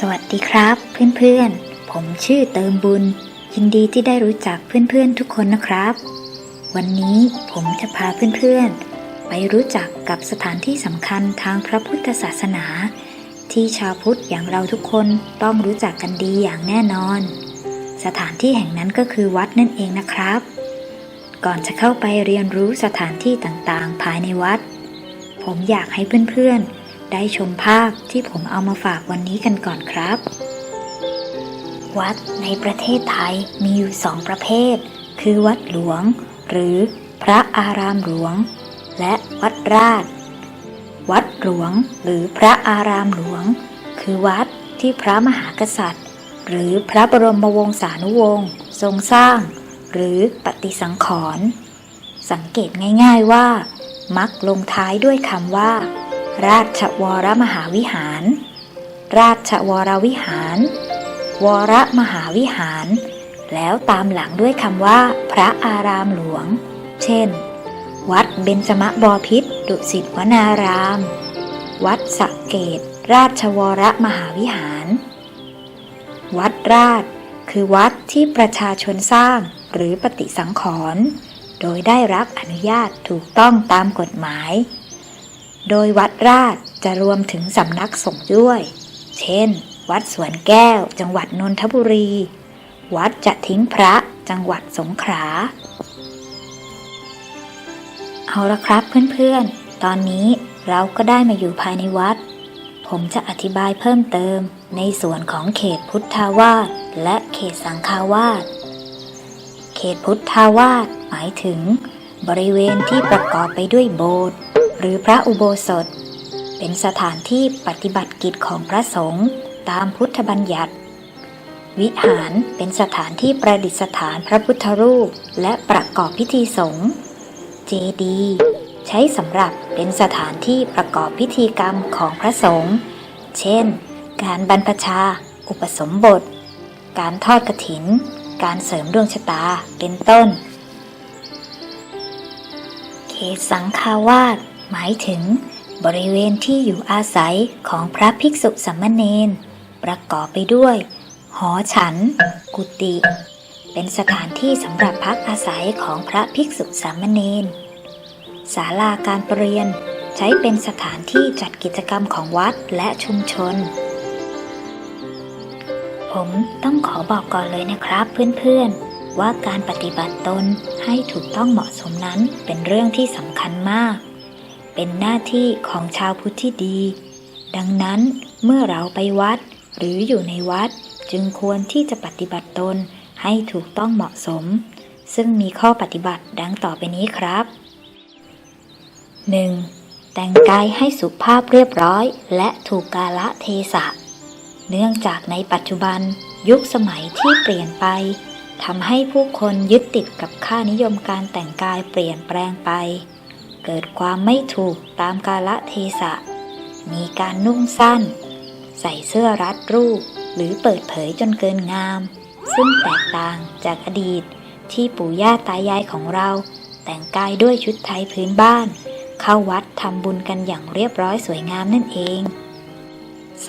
สวัสดีครับเพื่อนๆ ผมชื่อเติมบุญ ยินดีที่ได้รู้จักเพื่อนๆทุกคนนะครับ วันนี้ผมจะพาเพื่อนๆ ไปรู้จักกับสถานที่สำคัญทางพระพุทธศาสนา ที่ชาวพุทธอย่างเราทุกคนต้องรู้จักกันดีอย่างแน่นอน สถานที่แห่งนั้นก็คือวัดนั่นเองนะครับ ก่อนจะเข้าไปเรียนรู้สถานที่ต่างๆ ภายในวัด ผมอยากให้เพื่อนๆ ได้ชมภาพที่ผมเอามาฝากวันนี้กันก่อนครับ วัดในประเทศไทยมีอยู่สองประเภท คือวัดหลวง หรือพระอารามหลวง และวัดราช วัดหลวงหรือพระอารามหลวง คือวัดที่พระมหากษัตริย์ หรือพระบรมวงศานุวงศ์ทรงสร้าง หรือปฏิสังขรณ์สังเกตง่าย ๆว่า มักลงท้ายด้วยคำว่า ราชวรมหาวิหาร ราชวรวิหาร วรมหาวิหาร แล้วตามหลังด้วยคำว่า พระอารามหลวง เช่น วัดเบญจมบพิตรดุสิตวนาราม วัดสะเกต ราชวรมหาวิหาร วัดราช คือวัดที่ประชาชนสร้างหรือปฏิสังขรณ์โดยได้รับอนุญาตถูกต้องตามกฎหมาย โดยวัดราชจะรวมถึงสำนักสงฆ์ด้วย เช่น วัดสวนแก้ว จังหวัดนนทบุรี วัดจะทิ้งพระจังหวัดสงขลา เอาละครับเพื่อนๆ ตอนนี้เราก็ได้มาอยู่ภายในวัด ผมจะอธิบายเพิ่มเติมในส่วนของเขตพุทธาวาสและเขตสังฆาวาส เขตพุทธาวาสหมายถึง บริเวณที่ประกอบไปด้วยโบสถ์ หรือพระอุโบสถ เป็นสถานที่ปฏิบัติกิจของพระสงฆ์ตามพุทธบัญญัติ วิหารเป็นสถานที่ประดิษฐานพระพุทธรูปและประกอบพิธีสงฆ์เจดีใช้สำหรับเป็นสถานที่ประกอบพิธีกรรมของพระสงฆ์เช่น การบรรพชา อุปสมบท การทอดกฐิน การเสริมดวงชะตาเป็นต้น เขตสังฆาวาส หมายถึง บริเวณที่อยู่อาศัยของพระภิกษุสามมเณรประกอบไปด้วย หอฉัน กุฏิเป็นสถานที่สำหรับพักอาศัยของพระภิกษุสามเณรศาลาการประเรียนใช้เป็นสถานที่จัดกิจกรรมของวัดและชุมชน ผมต้องขอบอกก่อนเลยนะครับเพื่อนๆ ว่าการปฏิบัติตนให้ถูกต้องเหมาะสมนั้นเป็นเรื่องที่สำคัญมาก เป็นหน้าที่ของชาวพุทธที่ดี ดังนั้นเมื่อเราไปวัด หรืออยู่ในวัดจึงควรที่จะปฏิบัติตนให้ถูกต้องเหมาะสม ซึ่งมีข้อปฏิบัติดังต่อไปนี้ครับ 1. แต่งกายให้สุภาพเรียบร้อย และถูกกาละเทศะ เนื่องจากในปัจจุบันยุคสมัยที่เปลี่ยนไปทำให้ผู้คนยึดติดกับค่านิยมการแต่งกายเปลี่ยนแปลงไป เกิดความไม่ถูกตามกาละเทศะ มีการนุ่งสั้น ใส่เสื้อรัดรูป หรือเปิดเผยจนเกินงาม ซึ่งแตกต่างจากอดีตที่ปู่ย่าตายายของเรา แต่งกายด้วยชุดไทยพื้นบ้าน เข้าวัดทำบุญกันอย่างเรียบร้อยสวยงามนั่นเอง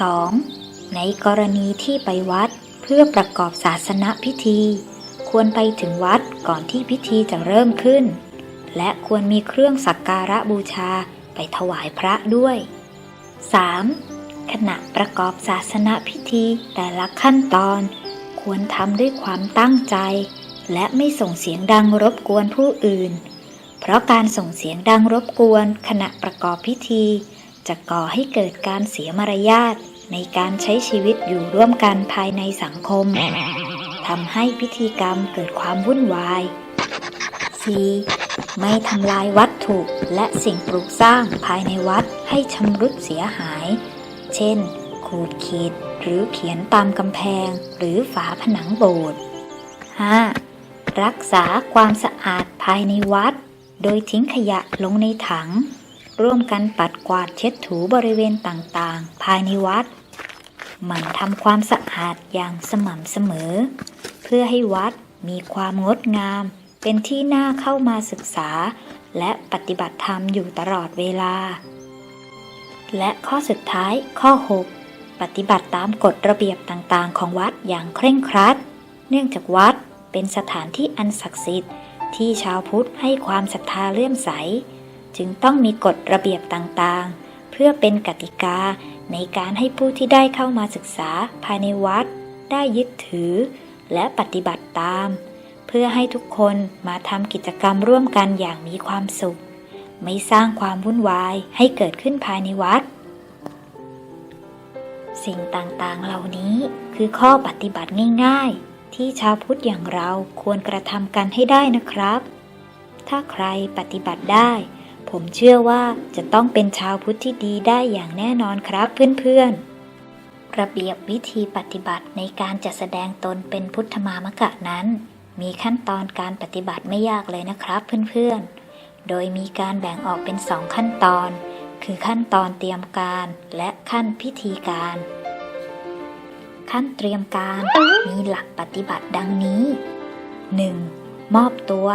2. ในกรณีที่ไปวัดเพื่อประกอบศาสนพิธี ควรไปถึงวัดก่อนที่พิธีจะเริ่มขึ้น และควรมีเครื่องสักการะบูชาไปถวายพระด้วย 3. ขณะประกอบศาสนพิธีแต่ละขั้นตอน ควรทำด้วยความตั้งใจ และไม่ส่งเสียงดังรบกวนผู้อื่น เพราะการส่งเสียงดังรบกวนขณะประกอบพิธี จะก่อให้เกิดการเสียมารยาทในการใช้ชีวิตอยู่ร่วมกันภายในสังคมทำให้พิธีกรรมเกิดความวุ่นวาย 4. ไม่ทำลายวัตถุและสิ่งปลูกสร้างภายในวัดให้ชำรุดเสียหาย เช่น ขูดขีดหรือเขียนตามกำแพงหรือฝาผนังโบสถ์ 5. รักษาความสะอาดภายในวัด โดยทิ้งขยะลงในถัง ร่วมกันปัดกวาดเช็ดถูบริเวณต่างๆ ภายในวัด หมั่นทำความสะอาดอย่างสม่ำเสมอ เพื่อให้วัดมีความงดงาม เป็นที่น่าเข้ามาศึกษา และปฏิบัติธรรมอยู่ตลอดเวลา และข้อสุดท้ายข้อ 6 ปฏิบัติตามกฎระเบียบต่างๆ ของวัดอย่างเคร่งครัด เนื่องจากวัดเป็นสถานที่อันศักดิ์สิทธิ์ ที่ชาวพุทธให้ความศรัทธาเลื่อมใส จึงต้องมีกฎระเบียบต่างๆ เพื่อเป็นกติกาในการให้ผู้ที่ได้เข้ามาศึกษาภายในวัด ได้ยึดถือ และปฏิบัติตาม เพื่อให้ทุกคนมาทำกิจกรรมร่วมกันอย่างมีความสุข ไม่สร้างความวุ่นวายให้เกิดขึ้นภายในวัด สิ่งต่างๆเหล่านี้คือข้อปฏิบัติง่ายๆ ที่ชาวพุทธอย่างเราควรกระทำกันให้ได้นะครับ ถ้าใครปฏิบัติได้ ผมเชื่อว่าจะต้องเป็นชาวพุทธที่ดีได้อย่างแน่นอนครับเพื่อนๆระเบียบวิธีปฏิบัติในการจัดแสดงตนเป็นพุทธมามกะนั้น มีขั้นตอนการปฏิบัติไม่ยากเลยนะครับเพื่อนๆ โดยมีการแบ่งออกเป็นสองขั้นตอน คือขั้นตอนเตรียมการและขั้นพิธีการ ขั้นเตรียมการมีหลักปฏิบัติดังนี้ 1. มอบตัว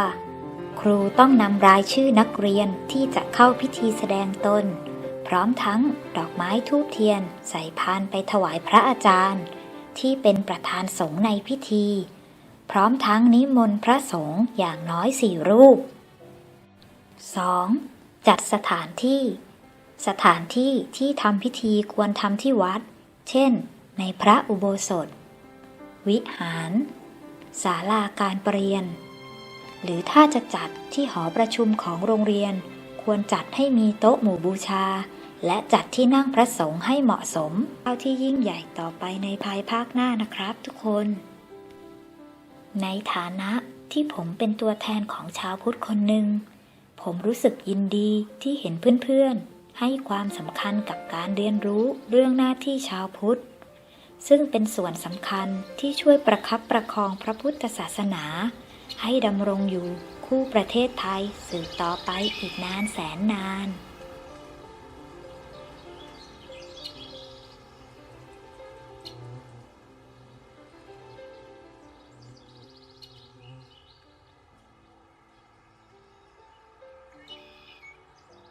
ครูต้องนำรายชื่อนักเรียนที่จะเข้าพิธีแสดงตน พร้อมทั้งดอกไม้ทูบเทียน ใส่พานไปถวายพระอาจารย์ ที่เป็นประธานสงฆ์ในพิธี พร้อมทั้งนิมนต์พระสงฆ์อย่างน้อยสี่รูป 2. จัดสถานที่ สถานที่ที่ทำพิธีควรทำที่วัด เช่น ในพระอุโบสถ วิหารศาลาการประเรียน หรือถ้าจะจัดที่หอประชุมของโรงเรียน ควรจัดให้มีโต๊ะหมู่บูชา และจัดที่นั่งพระสงฆ์ให้เหมาะสมเอาที่ยิ่งใหญ่ต่อไปในภายภาคหน้านะครับทุกคน ในฐานะที่ผมเป็นตัวแทนของชาวพุทธคนหนึ่ง ผมรู้สึกยินดีที่เห็นเพื่อนๆ ให้ความสำคัญกับการเรียนรู้เรื่องหน้าที่ชาวพุทธ ซึ่งเป็นส่วนสำคัญที่ช่วยประคับประคองพระพุทธศาสนา ให้ดำรงอยู่คู่ประเทศไทยสืบต่อไปอีกนานแสนนาน